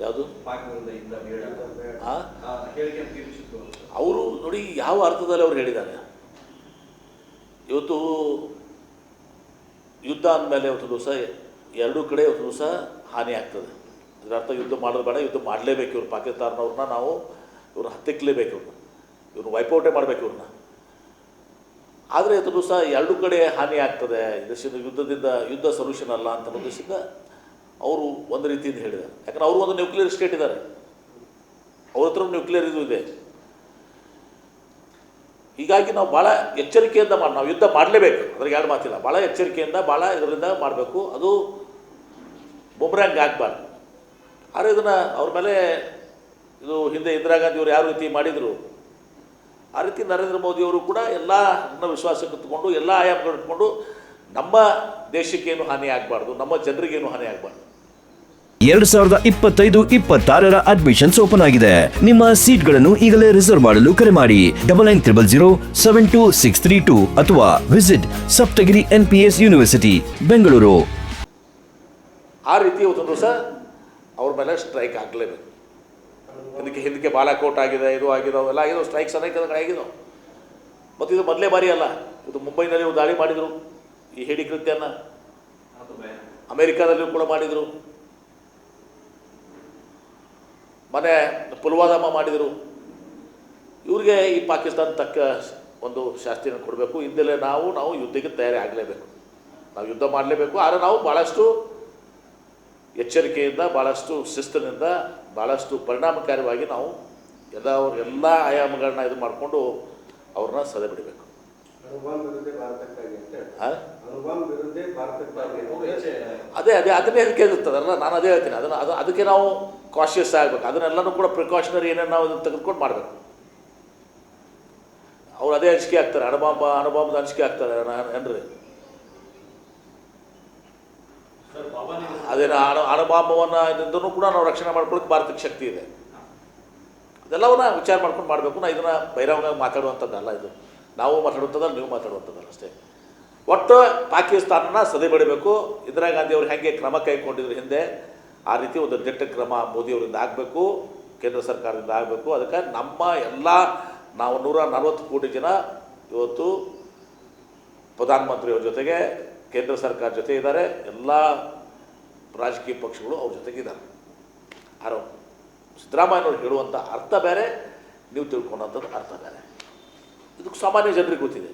ಯಾವುದು. ಅವರು ನೋಡಿ ಯಾವ ಅರ್ಥದಲ್ಲಿ ಅವ್ರು ಹೇಳಿದ್ದಾರೆ? ಇವತ್ತು ಯುದ್ಧ ಅಂದಮೇಲೆ ಒಂದು ದಿವಸ ಎರಡೂ ಕಡೆ ಒಂದು ದಿವಸ ಹಾನಿ ಆಗ್ತದೆ. ಇದರ ಅರ್ಥ ಯುದ್ಧ ಮಾಡೋದು ಬೇಡ ಯುದ್ಧ ಮಾಡಲೇಬೇಕು ಇವ್ರು. ಪಾಕಿಸ್ತಾನವ್ರನ್ನ ನಾವು ಇವ್ರನ್ನ ಹತ್ತಿಕ್ಕಲೇಬೇಕು ಇವ್ರನ್ನ. ಇವ್ರನ್ನ ವೈಪೌಟೇ ಮಾಡಬೇಕು ಇವ್ರನ್ನ. ಆದರೆ ಇವತ್ತು ದಿವಸ ಎರಡೂ ಕಡೆ ಹಾನಿ ಆಗ್ತದೆ. ಇದರಿಂದ ಯುದ್ಧದಿಂದ ಯುದ್ಧ ಸೊಲ್ಯೂಷನ್ ಅಲ್ಲ ಅಂತ ಉದ್ದೇಶದಿಂದ ಅವರು ಒಂದು ರೀತಿಯಿಂದ ಹೇಳಿದ್ದಾರೆ ಯಾಕಂದ್ರೆ ಅವರು ಒಂದು ನ್ಯೂಕ್ಲಿಯರ್ ಸ್ಟೇಟ್ ಇದ್ದಾರೆ. ಅವ್ರ ಹತ್ರ ನ್ಯೂಕ್ಲಿಯರ್ ಇದು ಇದೆ. ಹೀಗಾಗಿ ನಾವು ಭಾಳ ಎಚ್ಚರಿಕೆಯಿಂದ ಮಾಡಿ ನಾವು ಯುದ್ಧ ಮಾಡಲೇಬೇಕು. ಅದ್ರಾಗ ಎರಡು ಮಾತಿಲ್ಲ. ಭಾಳ ಎಚ್ಚರಿಕೆಯಿಂದ ಭಾಳ ಇದರಿಂದ ಮಾಡಬೇಕು. ಅದು ಬೊಮ್ರಾಂಗ್ ಆಗಬಾರ್ದು ಆದರೆ ಇದನ್ನು ಅವ್ರ ಮೇಲೆ ಇದು ಹಿಂದೆ ಇಂದಿರಾ ಗಾಂಧಿ ಅವರು ಯಾವ ರೀತಿ ಮಾಡಿದರು, ಆ ರೀತಿ ನರೇಂದ್ರ ಮೋದಿಯವರು ಕೂಡ ಎಲ್ಲ ವಿಶ್ವಾಸಕ್ಕೆ ಇಟ್ಕೊಂಡು ಎಲ್ಲ ಆಯಾಮಗಳು ಇಟ್ಕೊಂಡು ನಮ್ಮ ದೇಶಕ್ಕೇನು ಹಾನಿ ಆಗಬಾರ್ದು, ನಮ್ಮ ಜನರಿಗೇನು ಹಾನಿ ಆಗಬಾರ್ದು. ಎರಡು ಸಾವಿರದ ಇಪ್ಪತ್ತೈದು ಇಪ್ಪತ್ತಾರರ ಅಡ್ಮಿಷನ್ಸ್ ಓಪನ್ ಆಗಿದೆ. ನಿಮ್ಮ ಸೀಟ್ಗಳನ್ನು ಈಗಲೇ ರಿಸರ್ವ್ ಮಾಡಲು ಕರೆ ಮಾಡಿ. Double nine triple zero seven two six three two ಅಥವಾ visit Saptagiri N P S University Bengaluru. ಆ ರೀತಿ ಒಂದು ದಿವಸ ಅವ್ರ ಮೇಲೆ ಸ್ಟ್ರೈಕ್ ಆಗಲೇಬೇಕು. ಇದಕ್ಕೆ ಹಿಂದಕ್ಕೆ ಬಾಲಾಕೋಟ್ ಆಗಿದೆ, ಇದು ಆಗಿದೆ ಎಲ್ಲ ಆಗಿದಾವೆ ಸ್ಟ್ರೈಕ್ಸ್ ಅನೇಕ ಆಗಿದೋ ಮತ್ತು ಇದು ಮೊದಲೇ ಬಾರಿ ಅಲ್ಲ, ಇದು ಮುಂಬೈನಲ್ಲಿ ದಾಳಿ ಮಾಡಿದರು, ಈ ಹೇಡಿ ಕೃತ್ಯನ ಅಮೇರಿಕಾದಲ್ಲಿಯೂ ಕೂಡ ಮಾಡಿದರು. ಮನೆ ಪುಲ್ವಾದಾಮ ಮಾಡಿದರು. ಇವ್ರಿಗೆ ಈ ಪಾಕಿಸ್ತಾನ ತಕ್ಕ ಒಂದು ಶಾಸ್ತಿನ ಕೊಡಬೇಕು. ಇದ್ದಲ್ಲೇ ನಾವು ನಾವು ಯುದ್ಧಕ್ಕೆ ತಯಾರಿ ಆಗಲೇಬೇಕು ನಾವು ಯುದ್ಧ ಮಾಡಲೇಬೇಕು. ಆದರೆ ನಾವು ಭಾಳಷ್ಟು ಎಚ್ಚರಿಕೆಯಿಂದ ಭಾಳಷ್ಟು ಶಿಸ್ತಿನಿಂದ ಭಾಳಷ್ಟು ಪರಿಣಾಮಕಾರಿಯಾಗಿ ನಾವು ಎಲ್ಲ ಎಲ್ಲ ಆಯಾಮಗಳನ್ನ ಇದು ಮಾಡಿಕೊಂಡು ಅವ್ರನ್ನ ಸದೆ ಬಿಡಬೇಕು ಅದೇ ಅದೇ ಅದನ್ನೇ ಅದಕ್ಕೆ ಇರುತ್ತದಲ್ಲ ನಾನು ಅದೇ ಹೇಳ್ತೀನಿ. ಅದನ್ನು ಅದು ಅದಕ್ಕೆ ನಾವು ಕಾಶಿಯಸ್ ಆಗಬೇಕು. ಅದನ್ನೆಲ್ಲನೂ ಕೂಡ ಪ್ರಿಕಾಷನರಿ ಏನೇನು ನಾವು ಅದನ್ನು ತೆಗೆದುಕೊಂಡು ಮಾಡಬೇಕು. ಅವ್ರು ಅದೇ ಹಂಚಿಕೆ ಆಗ್ತಾರೆ. ಅಣಬಾಂಬ ಅಣಬಾಂಬದ ಹಂಚಿಕೆ ಆಗ್ತಾರೆ. ಏನ್ರಿ? ಸರ್ ಬಾಬಾ ನೀವು ಅದೇನು ಅಣ ಅಣಬಾಂಬವನ್ನು ಕೂಡ ನಾವು ರಕ್ಷಣೆ ಮಾಡ್ಕೊಳ್ಳೋಕೆ ಭಾರತಕ್ಕೆ ಶಕ್ತಿ ಇದೆ. ಅದೆಲ್ಲವನ್ನ ವಿಚಾರ ಮಾಡ್ಕೊಂಡು ಮಾಡಬೇಕು. ನಾ ಇದನ್ನು ಬಹಿರಂಗವಾಗಿ ಮಾತಾಡುವಂಥದ್ದಲ್ಲ ಇದು. ನಾವು ಮಾತಾಡುವಂಥದ್ದಲ್ಲ ನೀವು ಮಾತಾಡುವಂಥದ್ದಲ್ಲ ಅಷ್ಟೇ. ಒಟ್ಟು ಪಾಕಿಸ್ತಾನನ ಸದೆ ಬಿಡಬೇಕು. ಇಂದಿರಾ ಗಾಂಧಿ ಅವರು ಹೇಗೆ ಕ್ರಮ ಕೈಗೊಂಡಿದ್ರು ಹಿಂದೆ, ಆ ರೀತಿ ಒಂದು ದಿಟ್ಟ ಕ್ರಮ ಮೋದಿಯವರಿಂದ ಆಗಬೇಕು, ಕೇಂದ್ರ ಸರ್ಕಾರದಿಂದ ಆಗಬೇಕು. ಅದಕ್ಕೆ ನಮ್ಮ ಎಲ್ಲ ನಾವು ನೂರ ನಲವತ್ತು ಕೋಟಿ ಜನ ಇವತ್ತು ಪ್ರಧಾನಮಂತ್ರಿಯವ್ರ ಜೊತೆಗೆ, ಕೇಂದ್ರ ಸರ್ಕಾರ ಜೊತೆ ಇದ್ದಾರೆ. ಎಲ್ಲ ರಾಜಕೀಯ ಪಕ್ಷಗಳು ಅವ್ರ ಜೊತೆಗಿದ್ದಾರೆ ಆರೋ ಸಿದ್ದರಾಮಯ್ಯನವ್ರು ಹೇಳುವಂಥ ಅರ್ಥ ಬೇರೆ, ನೀವು ತಿಳ್ಕೊಂಡಂಥದ್ದು ಅರ್ಥ ಬೇರೆ. ಇದಕ್ಕೆ ಸಾಮಾನ್ಯ ಜನರಿಗೆ ಗೊತ್ತಿದೆ.